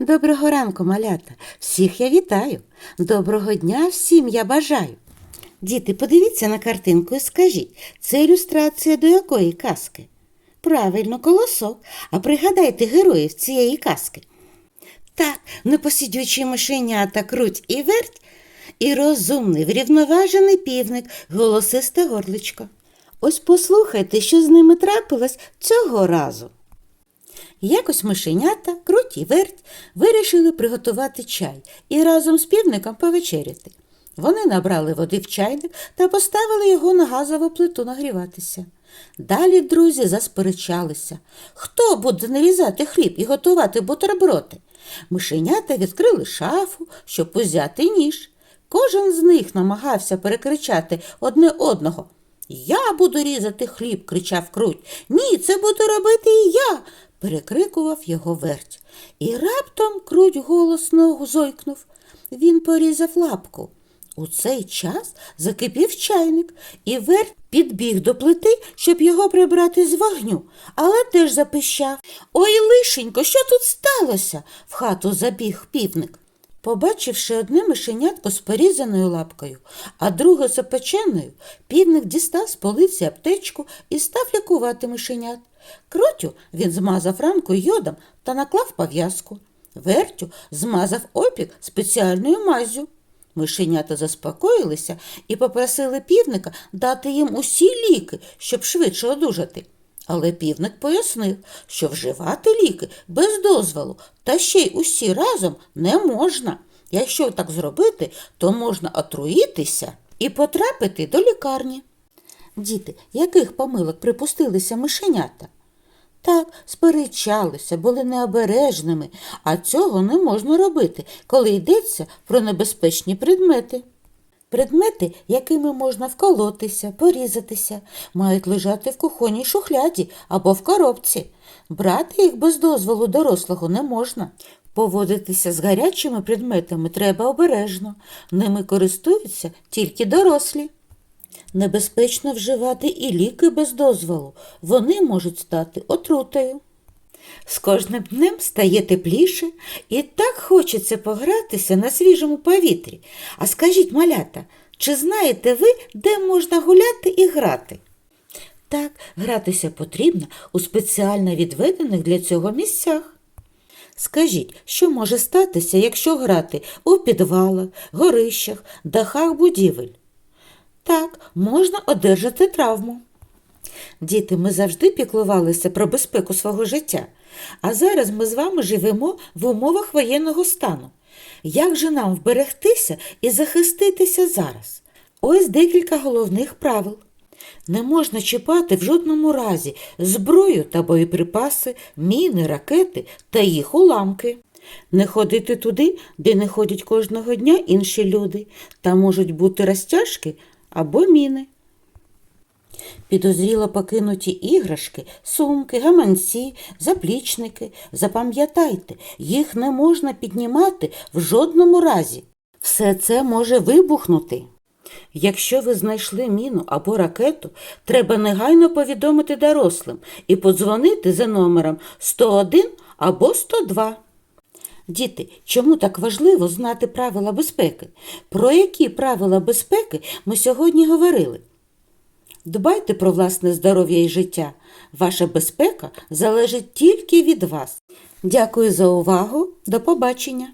Доброго ранку, малята. Всіх я вітаю. Доброго дня всім я бажаю. Діти, подивіться на картинку і скажіть, це ілюстрація до якої казки? Правильно, колосок. А пригадайте героїв цієї казки. Так, непосидючі мишенята круть і верть, і розумний, врівноважений півник, голосисте горличко. Ось послухайте, що з ними трапилось цього разу. Якось мишенята, круть і верть, вирішили приготувати чай і разом з півником повечеряти. Вони набрали води в чайник та поставили його на газову плиту нагріватися. Далі друзі засперечалися. Хто буде нарізати хліб і готувати бутерброди? Мишенята відкрили шафу, щоб узяти ніж. Кожен з них намагався перекричати одне одного. Я буду різати хліб, кричав круть. Ні, це буду робити і я, перекрикував його верть. І раптом круть голосно зойкнув. Він порізав лапку. У цей час закипів чайник, і верть підбіг до плити, щоб його прибрати з вогню, але теж запищав. Ой, лишенько, що тут сталося? в хату забіг півник. Побачивши одне мишенятко з порізаною лапкою, а друге з опеченою, півник дістав з полиці аптечку і став лікувати мишенят. Кротю він змазав ранку йодом та наклав пов'язку. Вертю змазав опік спеціальною маззю. Мишенята заспокоїлися і попросили півника дати їм усі ліки, щоб швидше одужати. Але півник пояснив, що вживати ліки без дозволу та ще й усі разом не можна. Якщо так зробити, то можна отруїтися і потрапити до лікарні. Діти, яких помилок припустилися мишенята? Так, сперечалися, були необережними, а цього не можна робити, коли йдеться про небезпечні предмети. Предмети, якими можна вколотися, порізатися, мають лежати в кухонній шухляді або в коробці. Брати їх без дозволу дорослого не можна. Поводитися з гарячими предметами треба обережно. Ними користуються тільки дорослі. Небезпечно вживати і ліки без дозволу. Вони можуть стати отрутою. З кожним днем стає тепліше і так хочеться погратися на свіжому повітрі. А скажіть, малята, чи знаєте ви, де можна гуляти і грати? Так, гратися потрібно у спеціально відведених для цього місцях. Скажіть, що може статися, якщо грати у підвалах, горищах, дахах будівель? Так, можна одержати травму. Діти, ми завжди піклувалися про безпеку свого життя, а зараз ми з вами живемо в умовах воєнного стану. Як же нам вберегтися і захиститися зараз? Ось декілька головних правил. Не можна чіпати в жодному разі зброю та боєприпаси, міни, ракети та їх уламки. Не ходити туди, де не ходять кожного дня інші люди, та можуть бути розтяжки або міни. Підозріло покинуті іграшки, сумки, гаманці, заплічники. Запам'ятайте, їх не можна піднімати в жодному разі. Все це може вибухнути. Якщо ви знайшли міну або ракету, треба негайно повідомити дорослим і подзвонити за номером 101 або 102. Діти, чому так важливо знати правила безпеки? Про які правила безпеки ми сьогодні говорили? Дбайте про власне здоров'я і життя. Ваша безпека залежить тільки від вас. Дякую за увагу. До побачення!